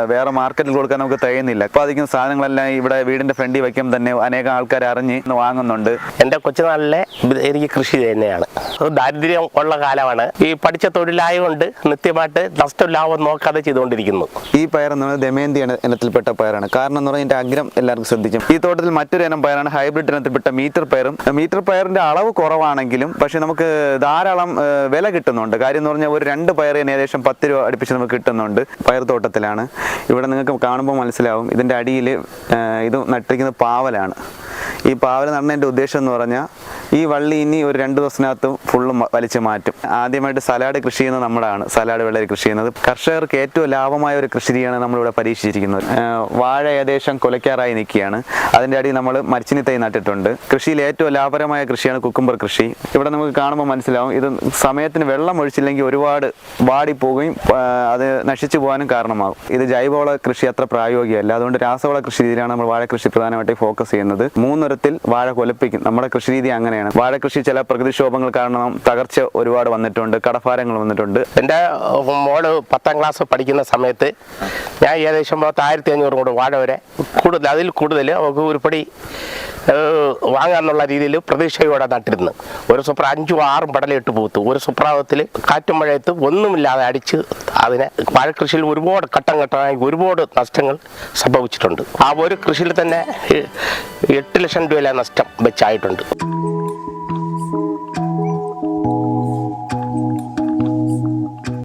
വേറെ മാർക്കറ്റിൽ കൊടുക്കാൻ നമുക്ക് തികയുന്നില്ല. അധികം സാധനങ്ങളെല്ലാം ഇവിടെ വീടിന്റെ ഫ്രണ്ടിൽ വയ്ക്കുമ്പോൾ തന്നെ അനേകം ആൾക്കാർ അറിഞ്ഞ് വാങ്ങുന്നുണ്ട്. എന്റെ കൊച്ചുനാളിലെ എനിക്ക് കൃഷി തന്നെയാണ് ദാരിദ്ര്യം ഉള്ള കാലമാണ്. ഈ പഠിച്ച തൊഴിലായതുകൊണ്ട് നിത്യമായിട്ട് നഷ്ടം ലാഭം നോക്കാതെ ചെയ്തുകൊണ്ടിരിക്കുന്നു. ഈ പയർ എന്ന് പറയുന്നത് ദമയന്തി ഇന- ഇനത്തിൽപ്പെട്ട പയറാണ്. കാരണം എന്ന് പറഞ്ഞാൽ അഗ്രം എല്ലാവർക്കും ശ്രദ്ധിക്കും. ഈ തോട്ടത്തിൽ മറ്റൊരു ഇനം പയറാണ്. ഹൈബ്രിഡ് ഇനത്തിൽപ്പെട്ട മീറ്റർ പയറും. മീറ്റർ പയറിന്റെ അളവ് കുറവാണെങ്കിലും പക്ഷെ നമുക്ക് ധാരാളം വില കിട്ടുന്നുണ്ട്. കാര്യം എന്ന് പറഞ്ഞാൽ ഒരു രണ്ട് പയറിന് ഏകദേശം പത്ത് രൂപ അടുപ്പിച്ച് നമുക്ക് കിട്ടുന്നുണ്ട് പയർ തോട്ടത്തിലാണ്. ഇവിടെ നിങ്ങൾക്ക് കാണുമ്പോൾ മനസ്സിലാവും. ഇതിന്റെ അടിയിൽ ഇത് നട്ടിരിക്കുന്നത് പാവലാണ്. ഈ പാവൽ നടന്നതിന്റെ ഉദ്ദേശം എന്ന് പറഞ്ഞാൽ ഈ വള്ളി ഇനി ഒരു രണ്ട് ദിവസത്തിനകത്ത് ഫുള്ള് വലിച്ചു മാറ്റും. ആദ്യമായിട്ട് സലാഡ് കൃഷി ചെയ്യുന്നത് നമ്മളാണ്. സലാഡ് വെള്ളരി കൃഷി ചെയ്യുന്നത്. കർഷകർക്ക് ഏറ്റവും ലാഭമായ ഒരു കൃഷി രീതിയാണ് നമ്മളിവിടെ പരീക്ഷിച്ചിരിക്കുന്നത്. വാഴ ഏകദേശം കൊലയ്ക്കാറായി നിൽക്കുകയാണ്. അതിന്റെ അടിയിൽ നമ്മൾ മരിച്ചിനി തൈ നട്ടിട്ടുണ്ട്. കൃഷിയിൽ ഏറ്റവും ലാഭകരമായ കൃഷിയാണ് കുക്കുംബർ കൃഷി. ഇവിടെ നമുക്ക് കാണുമ്പോൾ മനസ്സിലാവും. ഇത് സമയത്തിന് വെള്ളം ഒഴിച്ചില്ലെങ്കിൽ ഒരുപാട് വാടിപ്പോവുകയും അത് നശിച്ചു പോകാനും കാരണമാകും. ഇത് ജൈവവള കൃഷി അത്ര പ്രായോഗികമല്ല. അതുകൊണ്ട് രാസവള കൃഷി രീതിയിലാണ് നമ്മൾ വാഴ കൃഷി പ്രധാനമായിട്ട് ഫോക്കസ് ചെയ്യുന്നത്. മൂന്നുരത്തിൽ വാഴ കൊലപ്പിക്കും. നമ്മുടെ കൃഷി രീതി അങ്ങനെയാണ്. വാഴ കൃഷി ചില പ്രകൃതിക്ഷോഭങ്ങൾ കാരണം തകർച്ച ഒരുപാട് വന്നിട്ടുണ്ട് കടഭാരങ്ങൾ വന്നിട്ടുണ്ട്. എന്റെ മോൾ പത്താം ക്ലാസ് പഠിക്കുന്ന സമയത്ത് ഞാൻ ഏകദേശം ആയിരത്തി അഞ്ഞൂറ് കൂടെ വാഴ വരെ. കൂടുതൽ അതിൽ കൂടുതൽ അവൾക്ക് ഉരുപ്പടി വാങ്ങാന്നുള്ള രീതിയിൽ പ്രതീക്ഷയോടെ നട്ടിരുന്നു. ഒരു സുപ്ര അഞ്ചും ആറും പടലിട്ട് പൂത്തു. ഒരു സ്വപ്രാവത്തിൽ കാറ്റും മഴയത്ത് ഒന്നുമില്ലാതെ അടിച്ച് അതിനെ വാഴക്കൃഷിയിൽ ഒരുപാട് ഘട്ടം ഘട്ടമായി ഒരുപാട് നഷ്ടങ്ങൾ സംഭവിച്ചിട്ടുണ്ട്. ആ ഒരു കൃഷിയിൽ തന്നെ എട്ട് ലക്ഷം രൂപയിലെ നഷ്ടം വെച്ചായിട്ടുണ്ട്.